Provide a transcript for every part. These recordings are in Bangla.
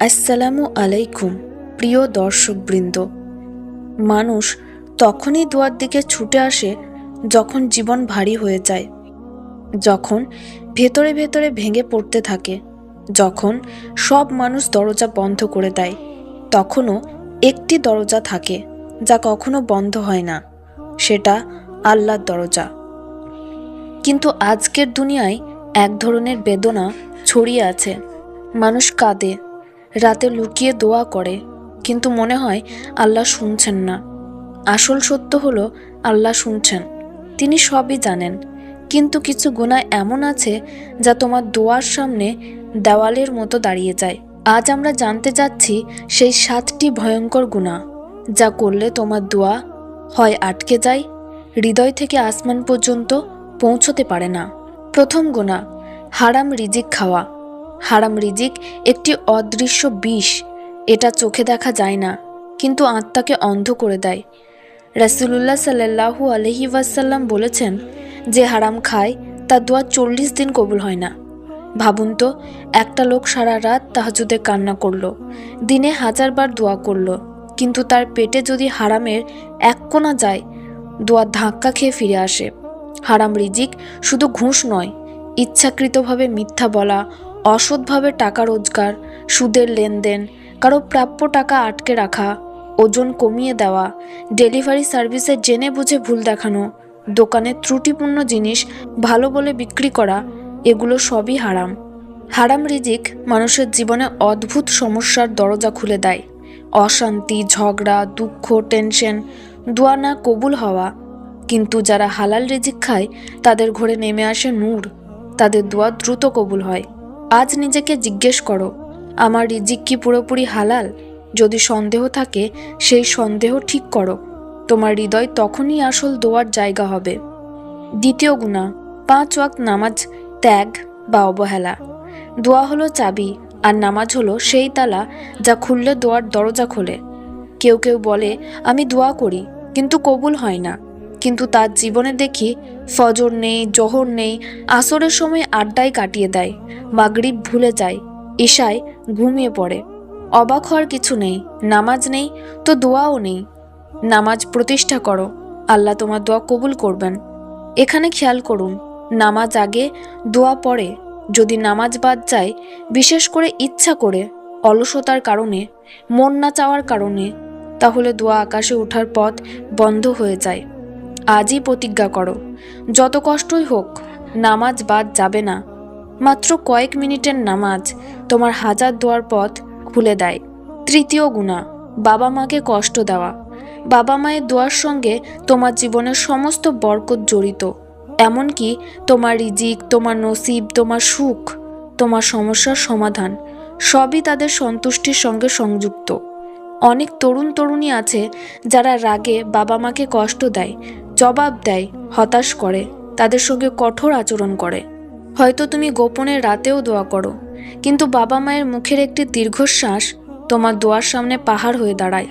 আসসালামু আলাইকুম, প্রিয় দর্শকবৃন্দ। মানুষ তখনই দোয়ার দিকে ছুটে আসে যখন জীবন ভারী হয়ে যায়। যখন ভেতরে ভেতরে ভেঙে পড়তে থাকে, যখন সব মানুষ দরজা বন্ধ করে দেয়, তখনও একটি দরজা থাকে যা কখনো বন্ধ হয় না, সেটা আল্লাহর দরজা। কিন্তু আজকের দুনিয়ায় এক ধরনের বেদনা ছড়িয়ে আছে। মানুষ কাঁদে রাতে লুকিয়ে দোয়া করে, কিন্তু মনে হয় আল্লাহ শুনছেন না। আসল সত্য হলো, আল্লাহ শুনছেন। তিনি সবই জানেন, কিন্তু কিছু গুণা এমন আছে যা তোমার দোয়ার সামনে দেওয়ালের মতো দাঁড়িয়ে যায়। আজ আমরা জানতে যাচ্ছি সেই সাতটি ভয়ঙ্কর গুণা যা করলে তোমার দোয়া হয় আটকে যায়, হৃদয় থেকে আসমান পর্যন্ত পৌঁছতে পারে না। প্রথম গুণা হারাম রিজিক খাওয়া। হারাম রিজিক একটি অদৃশ্য বিষ। এটা চোখে দেখা যায় না, কিন্তু আত্মাকে অন্ধ করে দেয়। রাসুলুল্লাহ সাল্লাহু আলহি ওয়াসাল্লাম বলেছেন, যে হারাম খায়, তার দোয়া চল্লিশ দিন কবুল হয় না। ভাবুন তো, একটা লোক সারা রাত তাহাজুদে কান্না করল, দিনে হাজারবার দোয়া করল, কিন্তু তার পেটে যদি হারামের এক কোণা যায়, দোয়া ধাক্কা খেয়ে ফিরে আসে। হারাম রিজিক শুধু ঘুষ নয়, ইচ্ছাকৃতভাবে মিথ্যা বলা অসৎভাবে টাকা রোজগার, সুদের লেনদেন, কারও প্রাপ্য টাকা আটকে রাখা, ওজন কমিয়ে দেওয়া, ডেলিভারি সার্ভিসে জেনে বুঝে ভুল দেখানো, দোকানে ত্রুটিপূর্ণ জিনিস ভালো বলে বিক্রি করা, এগুলো সবই হারাম। হারাম রিজিক মানুষের জীবনে অদ্ভুত সমস্যার দরজা খুলে দেয়। অশান্তি, ঝগড়া, দুঃখ, টেনশন, দোয়া না কবুল হওয়া। কিন্তু যারা হালাল রিজিক খায়, তাদের ঘরে নেমে আসে নূর। তাদের দোয়া দ্রুত কবুল হয়। আজ নিজেকে জিজ্ঞেস করো, আমার রিজিক কি পুরোপুরি হালাল? যদি সন্দেহ থাকে, সেই সন্দেহ ঠিক করো। তোমার হৃদয় তখনই আসল দোয়ার জায়গা হবে। দ্বিতীয় গুণা, পাঁচ ওয়াক্ত নামাজ, ত্যাগ বা অবহেলা। দোয়া হলো চাবি, আর নামাজ হলো সেই তালা যা খুললে দোয়ার দরজা খোলে। কেউ কেউ বলে, আমি দোয়া করি, কিন্তু কবুল হয় না। কিন্তু তার জীবনে দেখি ফজর নেই, জহর নেই, আসরের সময় আড্ডায় কাটিয়ে দেয়, মাগরিব ভুলে যায়, ঈশায় ঘুমিয়ে পড়ে। অবাক হওয়ার কিছু নেই, নামাজ নেই, তো দোয়াও নেই। নামাজ প্রতিষ্ঠা করো, আল্লাহ তোমার দোয়া কবুল করবেন। এখানে খেয়াল করুন, নামাজ আগে দোয়া পড়ে, যদি নামাজ বাদ যায়, বিশেষ করে ইচ্ছা করে, অলসতার কারণে, মন না চাওয়ার কারণে, তাহলে দোয়া আকাশে ওঠার পথ বন্ধ হয়ে যায়। আজই প্রতিজ্ঞা করো। যত কষ্টই হোক, নামাজ বাদ যাবে না। মাত্র কয়েক মিনিটের নামাজ তোমার হাজার দোয়ার পথ খুলে দেয়। তৃতীয় গুণা বাবা মাকে কষ্ট দেওয়া। বাবা মায়ের দোয়ার সঙ্গে তোমার জীবনের সমস্ত বরকত জড়িত। এমনকি তোমার রিজিক, তোমার নসিব, তোমার সুখ, তোমার সমস্যার সমাধান সবই তাদের সন্তুষ্টির সঙ্গে সংযুক্ত। অনেক তরুণ তরুণী আছে যারা রাগে বাবা মাকে কষ্ট দেয়, জবাব দেয়, হতাশ করে, তাদের সঙ্গে কঠোর আচরণ করে। হয়তো তুমি গোপনে রাতেও দোয়া করো, কিন্তু বাবা মায়ের মুখের একটি দীর্ঘশ্বাস তোমার দোয়ার সামনে পাহাড় হয়ে দাঁড়ায়।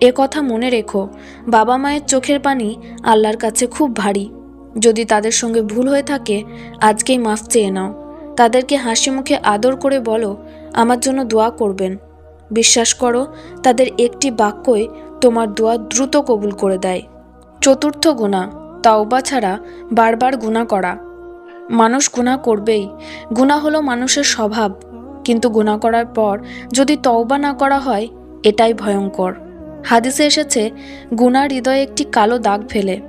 এ কথা মনে রেখো, বাবা মায়ের চোখের পানি আল্লাহর কাছে খুব ভারী। যদি তাদের সঙ্গে ভুল হয়ে থাকে, আজকেই মাফ চেয়ে নাও। তাদেরকে হাসি মুখে আদর করে বলো, আমার জন্য দোয়া করবেন। বিশ্বাস করো, তাদের একটি বাক্যই তোমার দোয়া দ্রুত কবুল করে দেয়। চতুর্থ গুণা, তাওবা ছাড়া বারবার গুণা করা। মানুষ গুণা করবেই। গুণা হলো মানুষের স্বভাব। কিন্তু গুণা করার পর যদি তওবা না করা হয়, এটাই ভয়ঙ্কর। হাদিসে এসেছে গুনার হৃদয়ে একটি কালো দাগ ফেলে।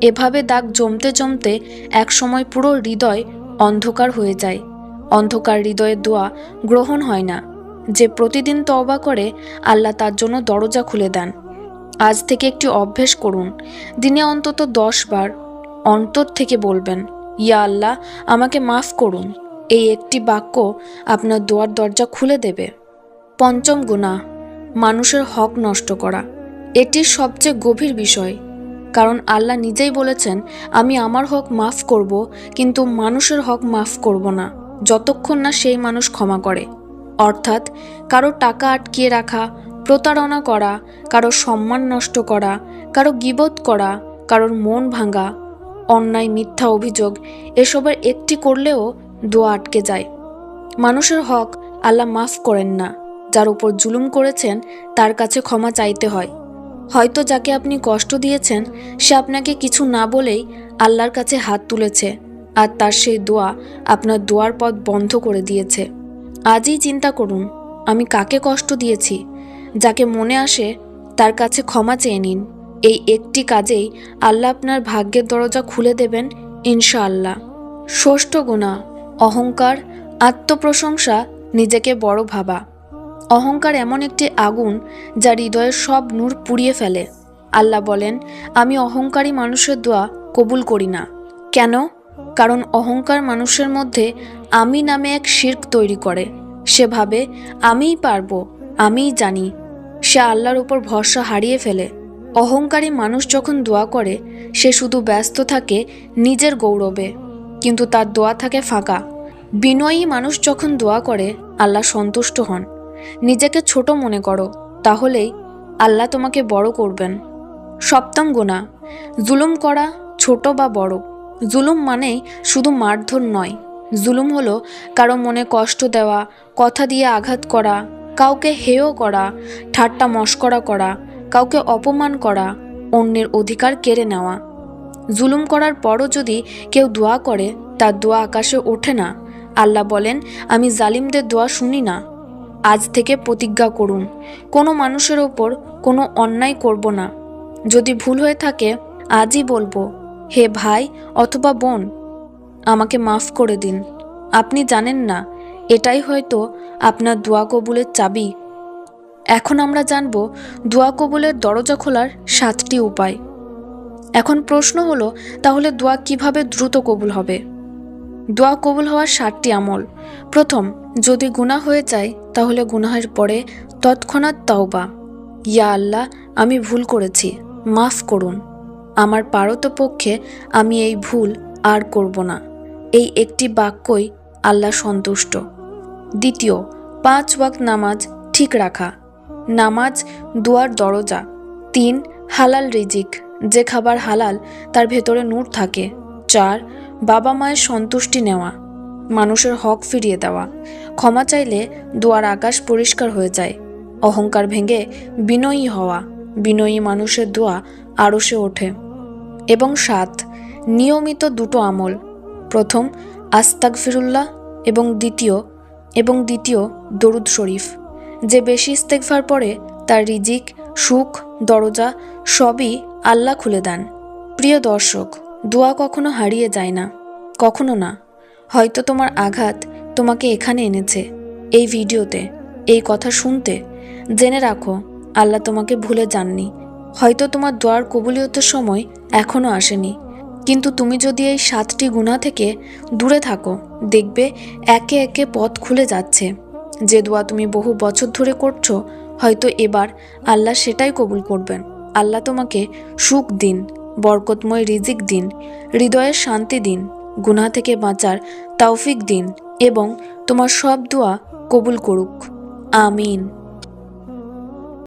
এভাবে দাগ জমতে জমতে একসময় পুরো হৃদয় অন্ধকার হয়ে যায়। অন্ধকার হৃদয়ের দোয়া গ্রহণ হয় না। যে প্রতিদিন তওবা করে, আল্লাহ তার জন্য দরজা খুলে দেন। আজ থেকে একটি অভ্যেস করুন, দিনে অন্তত দশ বার অন্তর থেকে বলবেন, ইয়া আল্লাহ, আমাকে মাফ করুন। এই একটি বাক্য আপনার দোয়ার দরজা খুলে দেবে। পঞ্চম গুণা মানুষের হক নষ্ট করা। এটি সবচেয়ে গভীর বিষয়, কারণ আল্লাহ নিজেই বলেছেন, আমি আমার হক মাফ করব, কিন্তু মানুষের হক মাফ করব না। যতক্ষণ না সেই মানুষ ক্ষমা করে। অর্থাৎ কারও টাকা আটকিয়ে রাখা, প্রতারণা করা, কারও সম্মান নষ্ট করা, কারও গিবত করা, কারোর মন ভাঙা, অন্যায় মিথ্যা অভিযোগ, এসবের একটি করলেও দোয়া আটকে যায়। মানুষের হক আল্লাহ মাফ করেন না, যার উপর জুলুম করেছেন, তার কাছে ক্ষমা চাইতে হয়। হয়তো যাকে আপনি কষ্ট দিয়েছেন, সে আপনাকে কিছু না বলেই আল্লাহর কাছে হাত তুলেছে, আর তার সেই দোয়া আপনার দোয়ার পথ বন্ধ করে দিয়েছে। আজই চিন্তা করুন, আমি কাকে কষ্ট দিয়েছি, যাকে মনে আসে তার কাছে ক্ষমা চেয়ে নিন। এই একটি কাজেই আল্লাহ আপনার ভাগ্যের দরজা খুলে দেবেন, ইনশাআল্লাহ। ষষ্ঠ গুণা, অহংকার, আত্মপ্রশংসা, নিজেকে বড় ভাবা। অহংকার এমন একটি আগুন যা হৃদয়ের সব নূর পুড়িয়ে ফেলে। আল্লাহ বলেন, আমি অহংকারী মানুষের দোয়া কবুল করি না। কেন? কারণ অহংকার মানুষের মধ্যে আমি নামে এক শির্ক তৈরি করে। সে ভাবে, আমিই পারব, আমিই জানি। সে আল্লাহর উপর ভরসা হারিয়ে ফেলে। অহংকারী মানুষ যখন দোয়া করে, সে শুধু ব্যস্ত থাকে নিজের গৌরবে, কিন্তু তার দোয়া থাকে ফাঁকা। বিনয়ী মানুষ যখন দোয়া করে, আল্লাহ সন্তুষ্ট হন। নিজেকে ছোট মনে করো, তাহলেই আল্লাহ তোমাকে বড় করবেন। সপ্তম গুণা, জুলুম করা ছোট বা বড়। জুলুম মানেই শুধু মারধর নয়। জুলুম হলো কারও মনে কষ্ট দেওয়া, কথা দিয়ে আঘাত করা, কাউকে হেয় করা, ঠাট্টা মস্করা করা, কাউকে অপমান করা, অন্যের অধিকার কেড়ে নেওয়া। জুলুম করার পরও যদি কেউ দোয়া করে, তার দোয়া আকাশে ওঠে না। আল্লাহ বলেন, আমি জালিমদের দোয়া শুনি না। আজ থেকে প্রতিজ্ঞা করুন। কোনো মানুষের ওপর কোনো অন্যায় করব না। যদি ভুল হয়ে থাকে, আজই বলব হে ভাই অথবা বোন, আমাকে মাফ করে দিন। আপনি জানেন না, এটাই হয়তো আপনার দোয়া কবুলের চাবি। এখন আমরা জানব, দোয়া কবুলের দরজা খোলার সাতটি উপায়। এখন প্রশ্ন হলো, তাহলে দোয়া কীভাবে দ্রুত কবুল হবে? দোয়া কবুল হওয়ার সাতটি আমল। প্রথম, যদি গুনাহ হয়ে যায়, তাহলে গুনাহের পরে তৎক্ষণাৎ তাওবা। ইয়া আল্লাহ, আমি ভুল করেছি, মাফ করুন। আমার পারতপক্ষে আমি এই ভুল আর করব না। এই একটি বাক্যই আল্লাহ সন্তুষ্ট। দ্বিতীয়, পাঁচ ওয়াক্ত নামাজ ঠিক রাখা। নামাজ দুয়ার দরজা। তিন, হালাল রিজিক। যে খাবার হালাল, তার ভেতরে নূর থাকে। চার, বাবা মায়ের সন্তুষ্টি নেওয়া। মানুষের হক ফিরিয়ে দেওয়া। ক্ষমা চাইলে দুয়ার আকাশ পরিষ্কার হয়ে যায়। অহংকার ভেঙে বিনয়ী হওয়া। বিনয়ী মানুষের দোয়া আরশে ওঠে। এবং সাত। নিয়মিত দুটো আমল। প্রথম আস্তাক ফিরুল্লাহ এবং দ্বিতীয় এবং দ্বিতীয়, দরুদ শরীফ। যে বেশি ইস্তেকভার পরে তার রিজিক, সুখ, দরজা সবই আল্লাহ খুলে দেন। প্রিয় দর্শক, দোয়া কখনো হারিয়ে যায় না। কখনো না। হয়তো তোমার আঘাত তোমাকে এখানে এনেছে। এই ভিডিওতে, এই কথা শুনতে, জেনে রাখো, আল্লাহ তোমাকে ভুলে যাননি। হয়তো তোমার দোয়ার কবুলিয়তের সময় এখনও আসেনি। কিন্তু তুমি যদি এই সাতটি গুণা থেকে দূরে থাকো, দেখবে একে একে পথ খুলে যাচ্ছে। যে দোয়া তুমি বহু বছর ধরে করছ, হয়তো এবার আল্লাহ সেটাই কবুল করবেন। আল্লাহ তোমাকে সুখ দিন, বরকতময় রিজিক দিন হৃদয়ের শান্তি দিন, গুনাহ থেকে বাঁচার তৌফিক দিন এবং তোমার সব দোয়া কবুল করুক। আমিন।